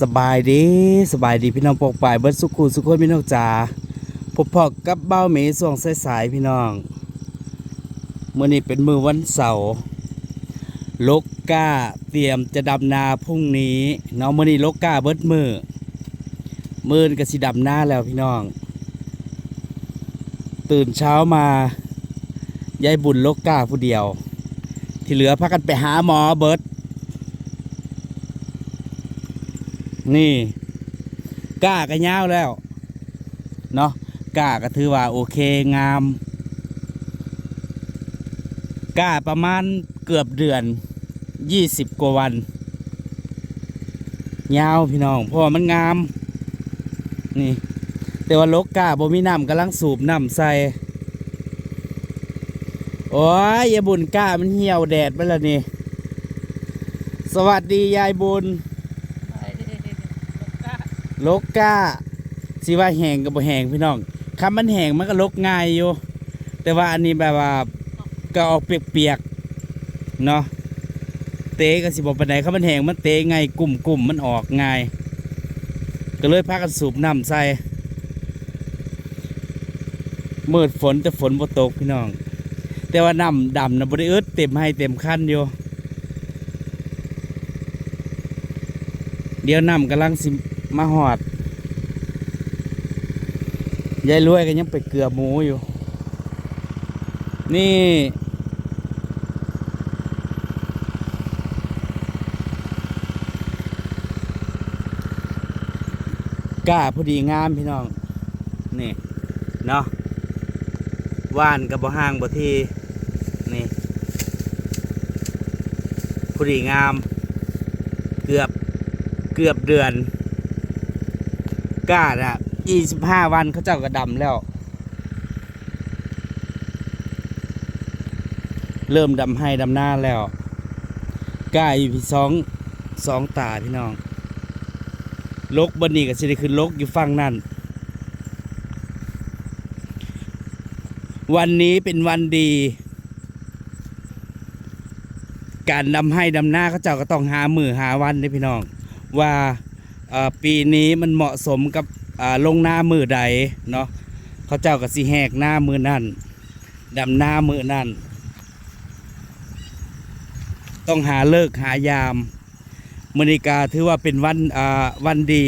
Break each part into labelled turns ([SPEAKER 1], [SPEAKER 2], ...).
[SPEAKER 1] สบายดีสบายดีพี่น้องปกป่ายเบิร์ดสุขุสุขคนพี่น้องจ๋าพบพอกับเบ้าเหมส่วงสายๆพี่น้องเมื่อนี้เป็นมือวันเสาร์ลกกาเตรียมจะดำนาพรุ่งนี้เนาะมื่อนี้ลกกาเบิร์ดมือมือนก็สิดำนาแล้วพี่น้อง ตื่นเช้ามายายบุญลกกาผู้เดียว ที่เหลือพากันไปหาหมอเบิร์ด นี่กล้าก็ยาวแล้ว เนาะกล้าก็ถือว่าโอเคงามกล้าประมาณเกือบเดือนยี่สิบกว่าวันยาวพี่น้องเพราะมันงาม นี่ แต่ว่าลกกล้าบ่มีน้ำกำลังสูบน้ำใส่ โอ้ยยายบุญกล้ามันเหี่ยวแดดไปแล้วนี่ สวัสดียายบุญ กกาสิว่าแหงกับบ่แหงพี่น้องคำมันแหงมันก็ลกง่ายอยู่ แต่ว่าอันนี้แบบว่าก็ออกเปียกๆเนาะเตะก็สิบอกไปานคำมันแหงมันเตะง่ายกลุ่มกลุ่มๆมันออกง่าย ก็เลยพากันสูบน้ำใส่มืดฝนแต่ฝนบ่ตกพี่น้อง แต่ว่าน้ำดำนะบ่ได้อึดเต็มให้เต็มคันอยู่เดี๋ยวน้ำกำลังสิมาหอด ยายรวยก็ยังไปเกลือหมูอยู่ นี่ กล้าพอดีงามพี่น้อง นี่ เนาะว่านกับบ่ห่างบ่ทีนี่พอดีงาม เกือบเกือบเดือน กล้าอะ ยี่สิบห้าวันเขาเจ้าก็ดำแล้ว เริ่มดำให้ดำหน้าแล้วกล้าอยู่พี่สองสองตาพี่น้องลกบนนี้ก็สิได้ขึ้นลกอยู่ฝั่งนั่นวันนี้เป็นวันดี การดำให้ดำหน้าเขาเจ้าก็ต้องหามือหาวันนี่พี่น้อง ว่าปีนี้มันเหมาะสมกับ ลงหน้ามือใดเนาะเขาเจ้าก็สิแหกหน้ามือนั่นดำหน้ามือนั่นต้องหาเลิกหายามมนิกาถือว่าเป็นวันอ่าวันดี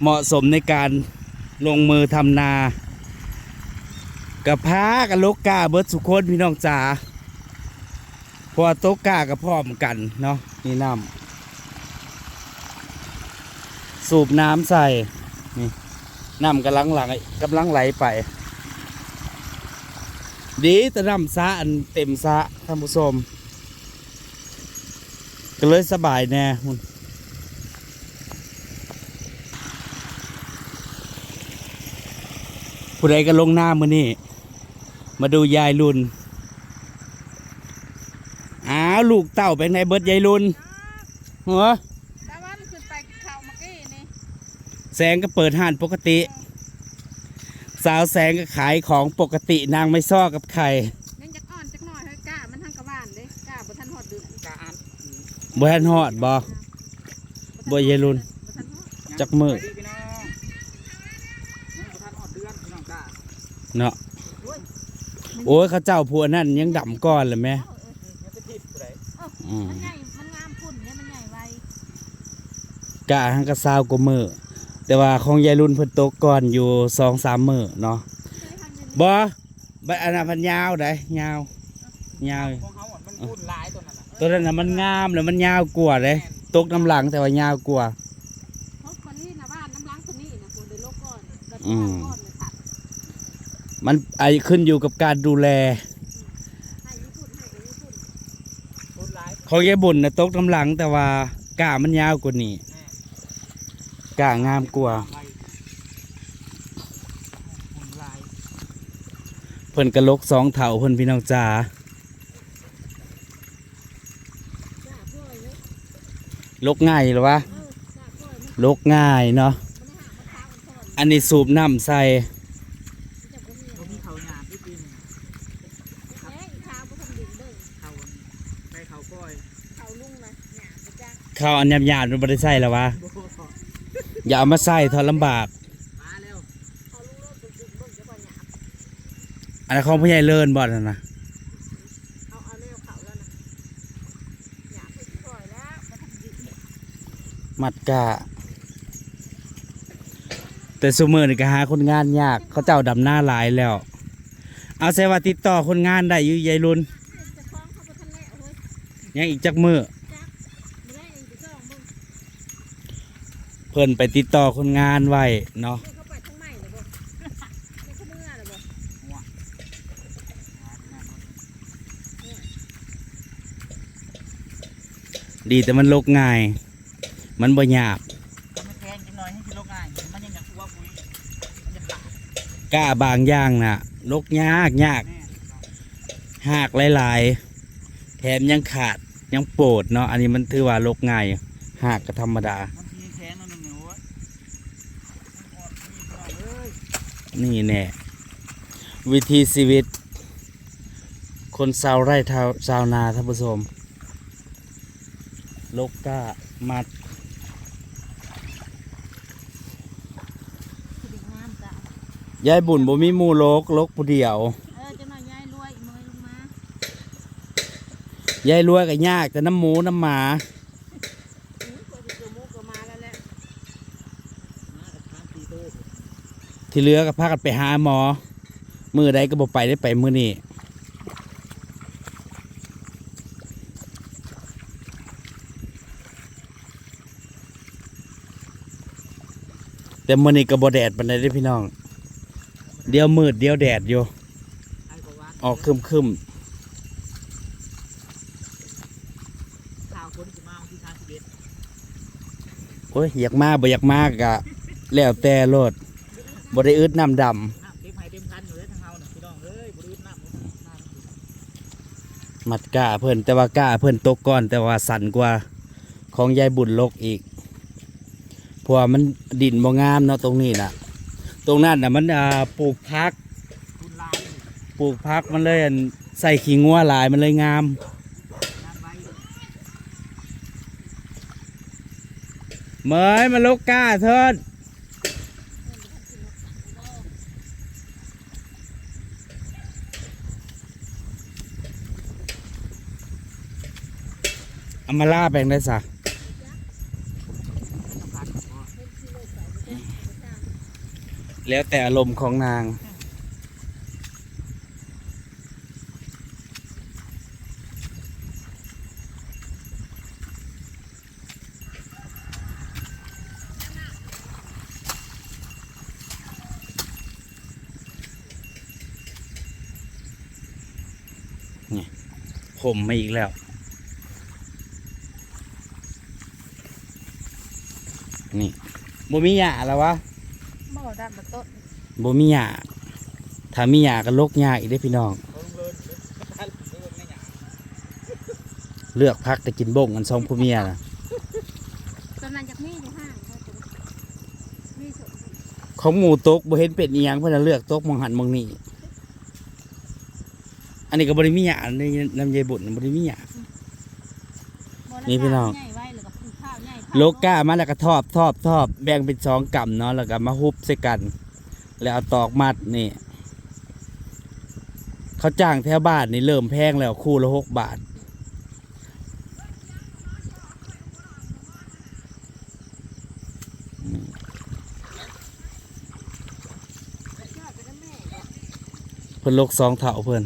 [SPEAKER 1] เหมาะสมในการลงมือทำนา กับพากับลกกาเบิดสุคนพี่น้องจ๋าพราะว่าโต๊ะกากับพร้อมกันเนาะนี่น้ำ สูบน้ำใส่นี่น้ำกำลังหลังกำลังไหลไป ดีแต่น้ำซะอันเต็มซะท่านผู้ชมก็เลยสบายแน่หุ่นผู้ใดก็ลงหน้ามือนี่มาดูยายลุนอ้าวลูกเต่าเป็นไงเบิดยายลุนหัว
[SPEAKER 2] ตะวันขึ้นไปเข้าเมื่อกี้นี่
[SPEAKER 1] แสงก็เปิดห้านปกติ สาวแสงก็ขายของปกตินางไม่ซ้อกับใคร
[SPEAKER 2] ยังจะอ่อนจักหน่อยเฮ้ยกล้ามันทั้งกระบ้านเด้กล้าบ่ทันหอดเดือนกล้าอ่าน
[SPEAKER 1] บ่ทันฮอดบ่บ่เยลุน
[SPEAKER 2] บ่ทันฮอด
[SPEAKER 1] จักมือ
[SPEAKER 3] พี่น้องยังบ่ทันฮอดเดือนพี่น้องจ้า
[SPEAKER 1] เนาะโอ้ยเขาเจ้าผัวนั่นยังดำก้อนเลยไหม
[SPEAKER 3] ยังเป็นทิพย์ผู้ใด
[SPEAKER 1] อืม
[SPEAKER 2] มันใหญ่มันงามพุ่นเนี่ยมันใหญ่ไว
[SPEAKER 1] กะหังกะซาวกว่ามือ แต่ว่าของยายรุ่นเพิ่นตกก่อนอยู่สองสามมือเนาะ
[SPEAKER 2] เคยทำอย่างนี้
[SPEAKER 1] บ่บัดอันนั้นมันยาวได้ยาวยาว
[SPEAKER 3] ของเฮาอะมันพูดหลายตัวนั้นน่ะ
[SPEAKER 1] ตัวนั้นน่ะมันงามแล้วมันยาวกว่าเลยตกน้ำหลังแต่ว่ายาวกว่า
[SPEAKER 2] พบคนนี้นะบ้านน้ำล้างคนนี้นะคนเดินโลกก่อนก็
[SPEAKER 1] อื
[SPEAKER 2] ต้อง
[SPEAKER 1] ม
[SPEAKER 2] ก่อนเลยค่ะ
[SPEAKER 1] มันไอขึ้นอยู่กับการดูแล
[SPEAKER 2] ให้ญี่ปุ่นให้กับญี่ปุ่น
[SPEAKER 3] พูดหลาย
[SPEAKER 1] ของยายบุญนะตกน้ำหลังแต่ว่ากามันยาวกว่านี้ กางามกว่า
[SPEAKER 3] ไปพูดหลาย
[SPEAKER 1] เพิ่นกระลกสองเถาเพิ่นพี่น้องจ๋า
[SPEAKER 2] จ้าพ่อยเลย
[SPEAKER 1] ลกง่ายหรอวะ
[SPEAKER 2] เออจ้าพ่อยมัน
[SPEAKER 1] ลกง่ายเนาะ
[SPEAKER 2] มันได้หามันเท้ามันก่อน
[SPEAKER 1] อันนี้สูบน้ำใส่
[SPEAKER 2] มันจะบ่มี
[SPEAKER 3] บ่มีเขาหยาบที่ปีน
[SPEAKER 2] แหมอีกเท้าบ่ทำดินเด้อ
[SPEAKER 3] เขาได้เขาก้อย
[SPEAKER 2] เขาลุงนะหยาบไปจ้า
[SPEAKER 1] ข้าวอันยำๆมันบ่ได้ใส่แล้ววะ อย่าเอามาใส่ทอลำบาก อันนั้นของผู้ใหญ่เลินบ่อนนะ
[SPEAKER 2] เอาเอาเร็วเขาแล้วนะ
[SPEAKER 1] มัดกะ แต่ซุมือนี่ก็หาคนงานยากเขาเจ้าดำหน้าหลายแล้ว เอาใส่ว่าติดต่อคนงานได้อยู่ยายรุน
[SPEAKER 2] ยั
[SPEAKER 1] งอีกจักมือ
[SPEAKER 2] บ่ได้เองสิซ่องเบิ่ง
[SPEAKER 1] เพิ่นไปติดต่อคนงานไว้เนาะ
[SPEAKER 2] ดี
[SPEAKER 1] แต่มันลกง่าย มันบ่หยาบ
[SPEAKER 3] ก็ไม่แพงจังน่อยให้กินโล่งยากยา
[SPEAKER 1] กหาบางอย่างน่ะลกยากยากหากหลายๆ แถมยังขาดยังโปดเนาะอันนี้มันถือว่าลกง่ายหากก็ธรรมดา
[SPEAKER 3] มันทีแข็งนั่นนึงเนี่ยโอ้ยมันอ่อนนี่ก็เลย
[SPEAKER 1] นี่แน่วิธีชีวิต คนชาวไร่ชาวชาวนาท่านผู้ชมลกกล้ามัด
[SPEAKER 2] สิงามจ้ะ
[SPEAKER 1] ยายบุญบ่มีหมู่ลกลกผู้เดียว
[SPEAKER 2] เออจะหน่อยยายรวยอีเมยลงมา
[SPEAKER 1] ยายรวยก็ยากแต่น้ำหมูน้ำหมา
[SPEAKER 2] อุ้ยคนที่เจอมุกก็มาแล้วแหละ
[SPEAKER 3] มากับทางตีโต้
[SPEAKER 1] ที่เหลือก็พากันไปหาหมอ มือใดก็บ่ไปได้ไปมือนี้แต่มือนี้ก็บ่แดดปานใดเด้พี่น้อง เดี๋ยวมืดเดี๋ยวแดดอยู่
[SPEAKER 3] ออก
[SPEAKER 1] ครึมคึมโอ้ยอยากมาบ่อยากมากกะแล้วแต่โลด บ่ได้อึดน้ำดำ
[SPEAKER 3] เต็มไห้เต็มคันอยู่เลยทางเฮาน่ะพี่น้องเอ้ยบริวน้ำมันน้ำ
[SPEAKER 1] มัดกะเพิ่นแต่ว่ากะเพิ่นตกก่อน แต่ว่าสั่นกว่าของยายบุญลกอีกพราะว่ามันดินบ่งามเนาะตรงนี้น่ะ ตรงนั้นน่ะมันอ่าปลูกพักปลูกพักมันเลยใส่ขี้งัวหลายมันเลยงามเหมยมาลกกาเถิด เอามาล่าแบ่งได้สะ
[SPEAKER 3] ต้องก
[SPEAKER 1] แล้วแต่อารมณ์ของนางนี่ผมมาอีกแล้ว นี่บ่มีหยาแล้ววะ
[SPEAKER 2] บ่ดันมาต้น
[SPEAKER 1] บ่มีหยาถ้ามีหยาก็ลกหยาอีกได้อพี่น้อง
[SPEAKER 3] เขาลงเลินท่านเลินไม่หยา
[SPEAKER 1] เลือกพักแต่กินบ่งกันสองผู้เมียนะ
[SPEAKER 2] ตอนนั้นจากมีอยู่ห้างเขาจะมีสม
[SPEAKER 1] ของหมูตกบ่เห็นเป็ดอีหยังเพิ่นนะเลือกตกมองหันมองนี่อันนี้ก็บ่ได้มีหยาในน้ำยายบุญบ่ได้มีหยานี่พี่น้อง โลก้ามาแล้วก็ทอบทอบทอบแบ่งเป็นสองกำเนาะแล้วก็มาฮุบใส่กัน แล้วเอาตอกมัดนี่เขาจ้างแถวบ้านนี่เริ่มแพงแล้วคู่ละหกบาท เพิ่นลกสองเถาเพิ่น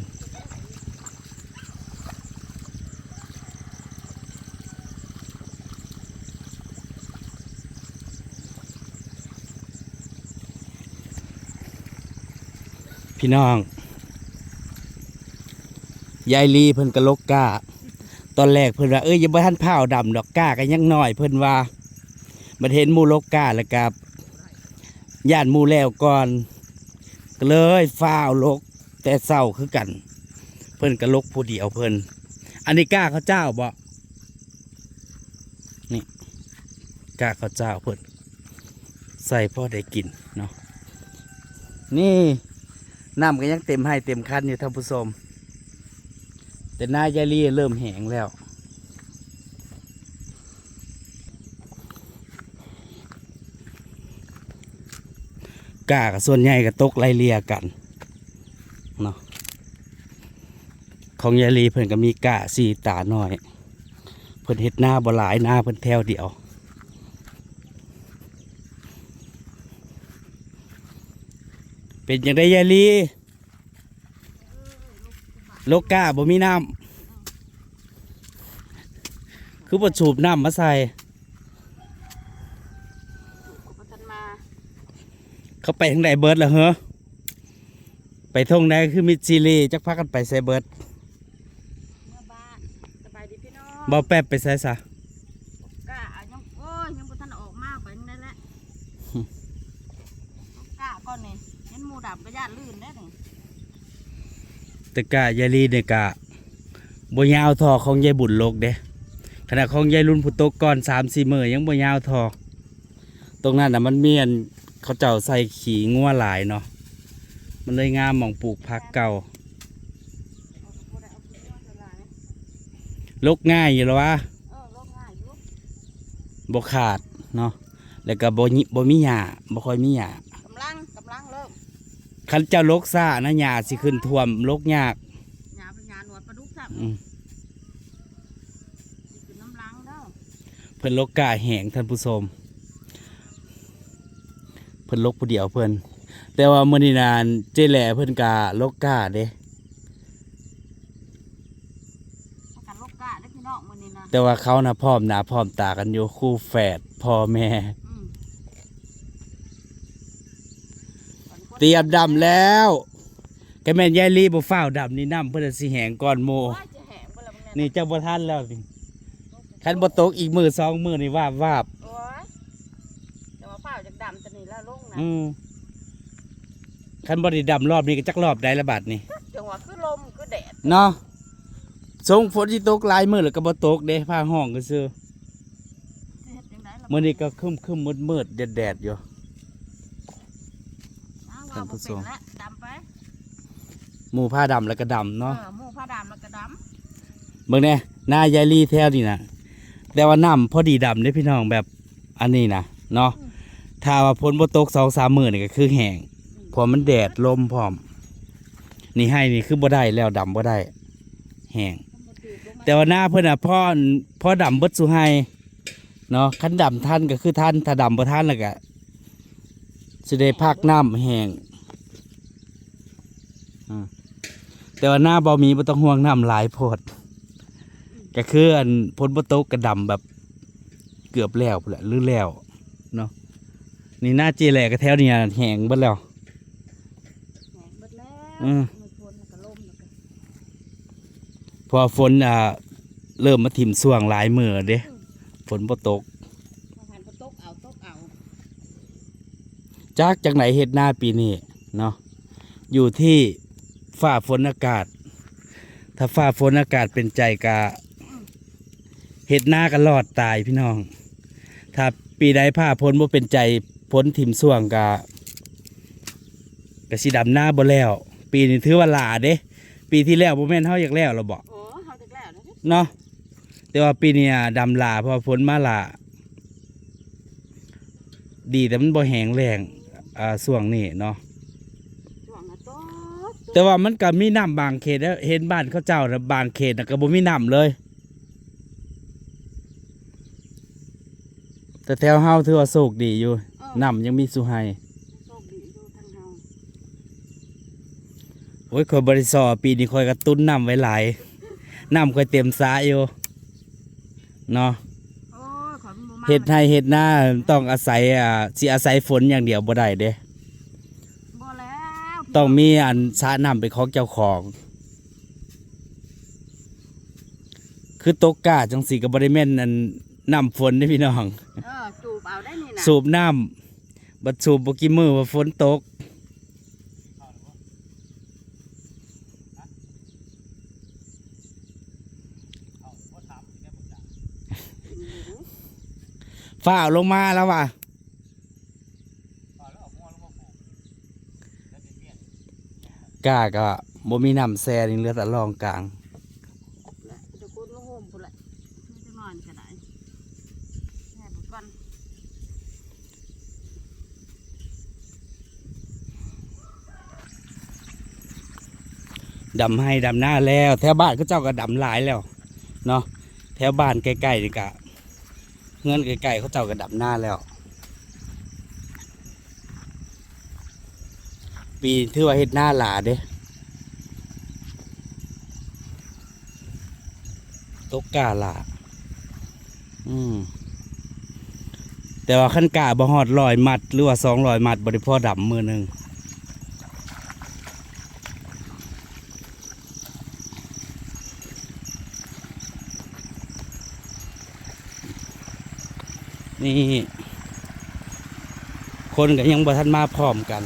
[SPEAKER 1] พี่น้อง ยายลีเพิ่นก็ลกก้า ตอนแรกเพิ่นว่า เอ้ยอย่าบ่ทันเผาดำดอกก้ากันยังน้อย เพิ่นว่าบัดเห็นมูลกก้าแล้วกับย่านมูแล้วก่อนก็เลยฟ้าวลก แต่เศร้าคือกัน เพิ่นก็ลกผู้เดียวเพิ่นอันนี้ก้าเขาเจ้าบ่นี่ก้าเขาเจ้าเพิ่นใส่พ่อได้กินเนาะนี่ น้ำก็ยังเต็มให้เต็มคันอยู่ท่านผู้ชมแต่หน้ายาลีเริ่มแหงแล้ว กากส่วนใหญ่ก็ตกไล่เลียกันเนาะของยาลีเพิ่นก็มีกาสีตาหน่อย เพิ่นเห็ดหน้าบ่หลายหน้าเพิ่นแถวเดียว เป็นอย่างไดยายลีโลกกาบ่มีน้ำคือบ่สูบน้ำมาใส่
[SPEAKER 2] กูประทันมา
[SPEAKER 1] เขาไปทางใดเบิร์ดเหรอเหรอไปทงใดคือมิดซีรีจักพักกันไปใส่เบิร์ด
[SPEAKER 2] เมื่อบ้านสบายดีพี่น้อง
[SPEAKER 1] บ่แป๊บไปใส่ซะ
[SPEAKER 2] กล้าเอายังโอ้ยยังบ่ทันออกมาไปนั่นแหละกล้าก่อนนี่เห็นหมูดับก็ญาติลื่นได้นี่
[SPEAKER 1] แต่กะยายลีเนี่ยกะบ่ยาวทอของยายบุญโลกเด้ขณะของยายรุ่นผู้ตกก่อนสามสี่มื้อยังบ่ยาวทอตรงนั้นน่ะมันเมียนเขาเจ้าใส่ขี้งัวหลายเนาะมันเลยงามหมองปลูกผักเก่าลกง่ายอยู่แล้ววะบ่ขาดเนาะแล้วก็บ่ยิบ่มีหญ้าบ่ค่อยมีหญ้ากำ
[SPEAKER 2] ลังกำลังเริ่ม
[SPEAKER 1] คันเจ้าลกซ่านะหญ้าสิขึ้นท่วมลกยาก
[SPEAKER 2] หยาเป็นหยาหนวดปลาดุกซับ
[SPEAKER 1] อืม
[SPEAKER 2] สิกินน้ำลังเด้อ
[SPEAKER 1] เพิ่นลกกาแหงท่านผู้ชมเพิ่นลกผู้เดียวเพิ่นแต่ว่ามื้อนี้นานเจแหล่เพิ่นกาลกกาเด้
[SPEAKER 2] ประกันลกกะได้อพี่น้องมื้อนี้นะ
[SPEAKER 1] แต่ว่าเขานะพร้อมหน้าพร้อมตากันอยู่คู่แฝดพ่อแม่ เตรียมดำแล้วแกแม่นยายลีบ่ฟ้าวดำนี่น้ำเพิ่นนะสิแหงก่อนโม
[SPEAKER 2] โอ้ยจะแหงบ่ละมึง
[SPEAKER 1] นี่เจ้าบ่ทันแล้วนี่คันบ่ตกอีกมือสองมือนี่วาบวาบ
[SPEAKER 2] โอ้ยจะมาเฝ้าจากดำตัวนี้แล้วลงนะ
[SPEAKER 1] อืมคันบ่ได้ดำรอบนี้ก็จักรอบได้ละบาดนี่
[SPEAKER 2] จังหวะคือลมคือแดด
[SPEAKER 1] เนาะสงฝนที่ตกหลายมื้อแล้วก็บ่ตกเด้พาห้องก็ซื่อ
[SPEAKER 2] สิเฮ็ดจังไดล่ะ
[SPEAKER 1] มื้อนี้ก็ครึมๆมืดๆแดดๆอยู่
[SPEAKER 2] อ้าวว่า
[SPEAKER 1] ท่านผู้
[SPEAKER 2] บ่
[SPEAKER 1] ช
[SPEAKER 2] เป็น
[SPEAKER 1] ม
[SPEAKER 2] แล้วดำไป
[SPEAKER 1] หมู่ผ้าดำแล้วก็ดำเนาะ
[SPEAKER 2] เออหมูผ้าดำแล้วก็ด
[SPEAKER 1] เบิ่งแน่หน้ายายลีแถวนี่นะแต่ว่าน้ำพอดีดำเด้พี่น้องแบบอันนี้นะเนาะถ้าว่าฝนบ่ตก2-3มื้อนี่ก็คือแห้งเพราะมันแดดลมพร้อม นี่ให้นี่คือบ่ได้แล้วดำบ่ได้แห้งำแต่ว่าหน้าเพิ่นน่ะพ่อพ่อดำเบิดสุให้เนาะคันดำท่านก็คือท่านถ้าดำบ่ท่านแล้วก็สิได้พักน้ำแห้งอืม แต่ว่าหน้าบ่มีบ่ต้องห่วงน้ำหลายโพดก็คืออันพ้นบ่ตกก็ดำแบบ เกือบแล้วพุ่นแหละหรือแล้วเนาะนี่หน้าเจแหลก็แถวนี้อะแห้งเบิดแล้ว
[SPEAKER 2] แหงเบิดแล้ว
[SPEAKER 1] อืม
[SPEAKER 2] มือฝนแล้วก็ลมแล้วก็
[SPEAKER 1] เพอฝนอ่าเริ่มมาถิ่มส่วงหลายมือเด้ฝนบ่ตก
[SPEAKER 2] พอหันไปตกเอาตกเอา
[SPEAKER 1] จากจากไหนเฮ็ดหน้าปีนี้เนาะอยู่ที่ ฝ้าฝนอากาศ ถ้าฝ้าฝนอากาศเป็นใจกะเฮ็ดหน้าก็รอดตายพี่น้อง ถ้าปีใดผ้าฝนบ่เป็นใจพ้นถิ่มส่วงกะกะสิดำหน้าบ่แล้ว ปีนี้ถือว่าหลาเด้ ปีที่แล้วบ่แม่นเฮาอยากแล้วเราบอก
[SPEAKER 2] โอ้เฮาจักแล้วนะ
[SPEAKER 1] เนาะแต่ว่าปีนี้อะดำหลาเพราะว่าฝนมาหลาดีแต่มันบ่แห้งแรงอ่าช่วงนี้เนาะ
[SPEAKER 2] ช่วงน่ะตก
[SPEAKER 1] แต่ว่ามันก็มีน้ำบางเขตแล้วเห็นบ้านเขาเจ้านะบางเขตนะก็บ่มีน้ำเลย แต่แถวเฮาถือว่าโชคดีอยู่
[SPEAKER 2] เออ
[SPEAKER 1] น้ำยังมีสุให้
[SPEAKER 2] โชคดีอยู่ทางเฮา
[SPEAKER 1] โอ้ยคอยบริสอปีนี้คอยกระตุ้นน้ำไว้หลายน้ำคอยเต็มสระอยู่เนาะ
[SPEAKER 2] โอ้ยขอยมันบ่มา
[SPEAKER 1] เฮ็ดให้เฮ็ดหน้าต้องอาศัยอ่าสิอาศัยฝนอย่างเดียวบ่ได้เด้
[SPEAKER 2] บ่แล้ว
[SPEAKER 1] ต้องมีอันสระน้ำเป็นของเจ้าของ คือตกกาจังสีกับบริเมนอันน้ำฝนเด้พี่น้อง
[SPEAKER 2] เออจูบเอาได้นี่นะ
[SPEAKER 1] สูบน้ำบัดสูบบกี่มือว่าฝนตก ฝ้าเอาลงมาแล้วว่ะ กาก็บ่มีน้ำแซ่นี่เหลือแต่รองกลาง
[SPEAKER 2] จะกูลงโฮมพุ่นละไม่จะนอนก็ได้แค่บุกก่อน
[SPEAKER 1] ดำให้ดำหน้าแล้ว แถวบ้านก็เจ้าก็ดำหลายแล้วเนาะแถวบ้านใกล้ๆนี่กะเงื่อนใกล้ๆเขาเจ้าก็ดำหน้าแล้ว ปีถือว่าเฮ็ดหน้าหลาเด้ตกกาหลาอืมแต่ว่าขั้นกาบ่ฮอดลอยมัด หรือว่าสองลอยมัดบริพอดำมือหนึ่งนี่ คนก็ยังบ่ทันมาพร้อมกัน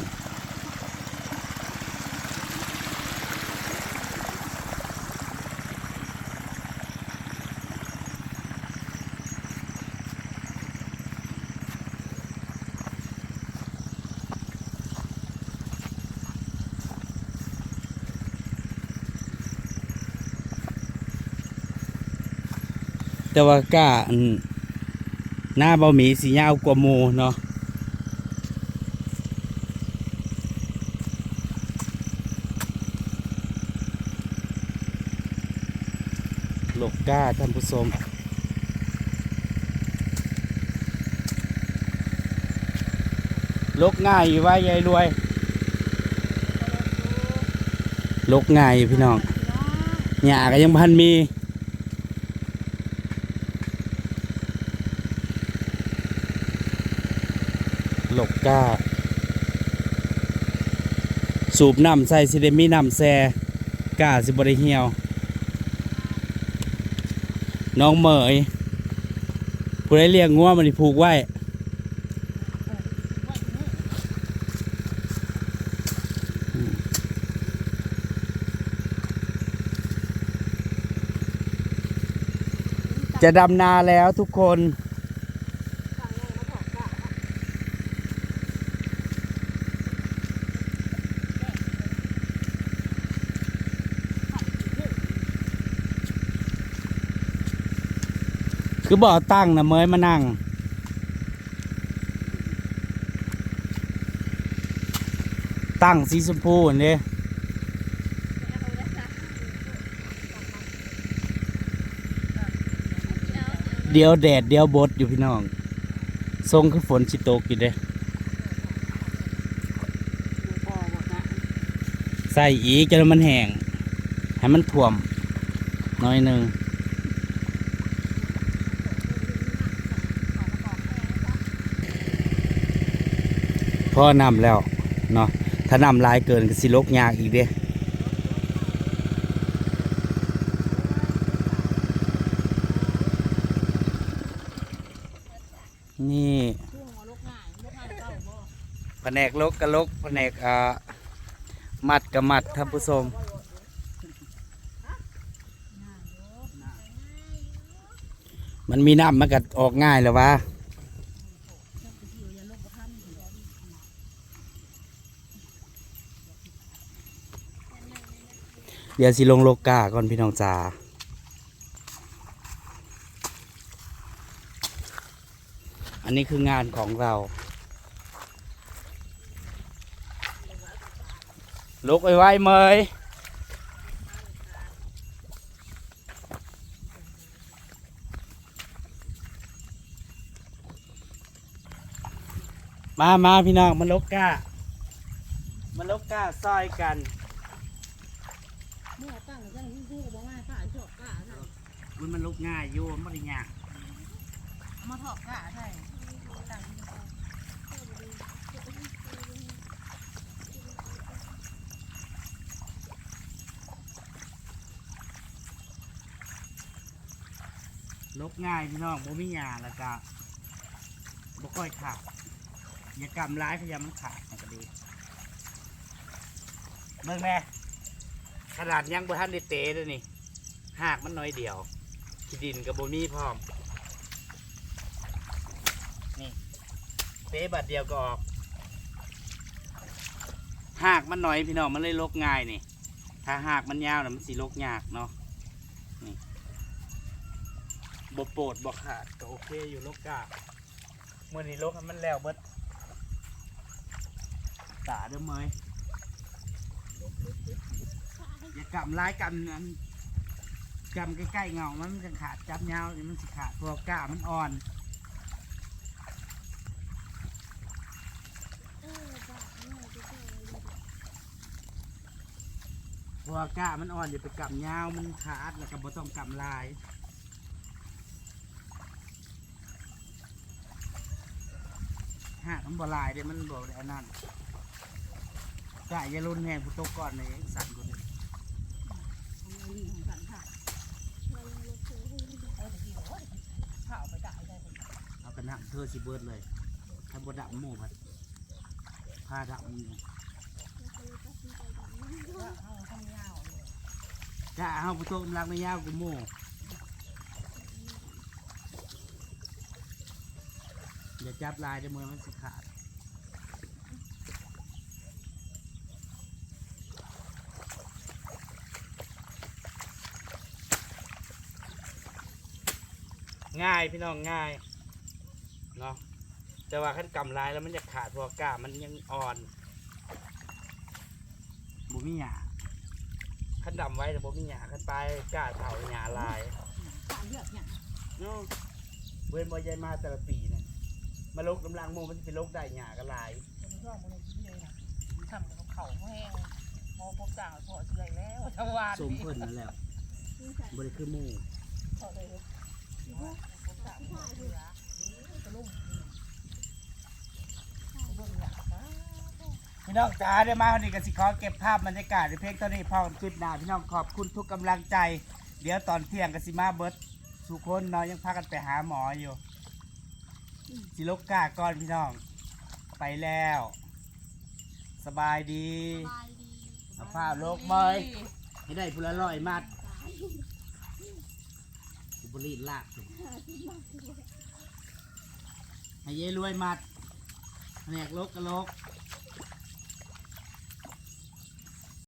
[SPEAKER 1] แต่ว่าก้าหน้าเบาหมีสียาวกว่าหมูเนาะหลกก้าท่านผู้ชมลกง่ายอยู่ว่ายายรวยลกง่ายอยู่พี่น้องหญ้าก็ยังพันมี หลกก้า สูบน้ำใส่สิเดมีน้ำแซ่ก้าสิบริเหียว น้องเหมยผู้ได้เลี้ยงงัวมันนี่ผูกไว้จะดำนาแล้วทุกคน
[SPEAKER 2] สั่งเลยมาถอกกะ
[SPEAKER 1] คือบ่อตั้งนะเมยมานั่ง ตั้งสีชมพูเนี่ยเดี๋ยวแดดเดี๋ยวบดอยู่พี่น้อง ทรงคือฝนชิโตกอยู่เด้ใส่อีกจนมันแห้งให้มันท่วม น้อยหนึ่งพ อนำแล้วเนาะถ้านำลายเกินก็สิลกยากอีกเด้นี่
[SPEAKER 2] ยลุกง่ายเก้าบ่
[SPEAKER 1] แผนกลกกระลกแผนกอ่ามัดกะมัดท่านผู้ชมมันมีน้ำมันก็ออกง่ายแล้ววะ เดี๋ยวสิลงโลกาก่อนพี่น้องจ๋าอันนี้คืองานของเราลุกไว้ไว้เมยมามาพี่น้องมันลกกามันลกกาซอยกัน
[SPEAKER 2] เมื่อตั้งยังยิ่งพูดบ่ง่ายฝ่ายถอกกะใช่
[SPEAKER 1] มันมันลกง่ายอยู่มันไม่ได้ยาก
[SPEAKER 2] มาถอกกะใช่ตั้ง
[SPEAKER 1] ลกง่ายพี่น้องบ่มีหยาแล้วก็บ่ค่อยขาดอย่ากำร้ายพยายามมันขาดมันก็ดีเบิ่งแม่ขนาดยังบ่ทันได้เตะเลยนี่หากมันน้อยเดียว ที่ดินกับบ่มีพร้อม นี่เตะบัดเดียวก็ออก หากมันน้อยพี่น้องมันเลยลกง่ายนี่ ถ้าหากมันยาวน่ะมันสิลกยากเนาะบโปรดบขาดก็โอเคอยู่โลกกาเมื่อนี้โลกให้มันแล้วเบิดตาเด้อเมยอย่ากำร้ายกำนั้น กำใกล้ๆเงามันมันจะขาดจับยาวนี่มันสิขาดเพราะว่ากล้ามันอ่อน
[SPEAKER 2] เออจ้ะนี่จะเจอเลย
[SPEAKER 1] เพราะว่ากล้ามันอ่อนอย่าไปกำยาวมันขาดแล้วก็บ่ต้องกำลายหากมันบ่ลายเดี๋ยวมันบ่ได้อันนั้นกล้าอย่ารุนแรงผู้ตกก่อนในสั่นคนนี้
[SPEAKER 4] ของนี่ของสันค่ะ
[SPEAKER 2] เรายังรถเจอให้ดี
[SPEAKER 4] เออเดี๋ยวโอ้ยข้าวไปจ่ายได้เลย
[SPEAKER 1] เอาก ระหน่ำเธอสิเบิดเลยถ้าบ่ดับหมู่พัดผ้าดับมัน
[SPEAKER 2] จแบบนี้
[SPEAKER 4] ว่าเอาข้าวยาวเลย
[SPEAKER 1] กล้าเฮาผู้ตกรักไม่ยาวกูหมู่อย่าจับลายเดี๋ยวมือมันสิขาดง่ายพี่น้องง่าย เนาะแต่ว่าขั้นกำลายแล้วมันจะขาดเพราะว่ากล้ามันยังอ่อนบ่มีหยาขั้นดำไว้แต่บ่มีหยาขั้นปลายกล้าเผาหยาลาย
[SPEAKER 4] ข้าวเลือกเนี่ย
[SPEAKER 1] เนาะเว้นบ่ยายมาแต่ละปีเนี่ยมาลกกำลังโมมันจะเป็นลกได้หยาก็ลาย
[SPEAKER 4] เป็นช่วงบริเวณนี้นะทำกับเขาแห้งมอพบจ่างพอเสื่อยแล้วชาวบ้าน
[SPEAKER 1] สมเพิ่นนั่นแหละ
[SPEAKER 2] นี่ค่ะ
[SPEAKER 1] บ่ได้คือหมู่
[SPEAKER 4] เขาเลยพบจ่างพอเสือนี่กระลุ่มนี่เบิ่งเนี่ย
[SPEAKER 1] พี่น้องจ๋าเดี๋ยวมาวันนี้ก็สิขอเก็บภาพบรรยากาศในเพลงตอนนี้พอกันคลิปหน้าพี่น้องขอบคุณทุกกำลังใจ เดี๋ยวตอนเที่ยงก็สิมาเบิร์ดสุคนเนาะยังพากันไปหาหมออยู่สิลกกาก่อนพี่น้อง ไปแล้ว สบายดี
[SPEAKER 2] สบายดี
[SPEAKER 1] เอาผ้าโลกเมยให้ได้พละร้อยมัดอุบลีลากสิ ให้เย้รวยมัดแหนกลกกระลก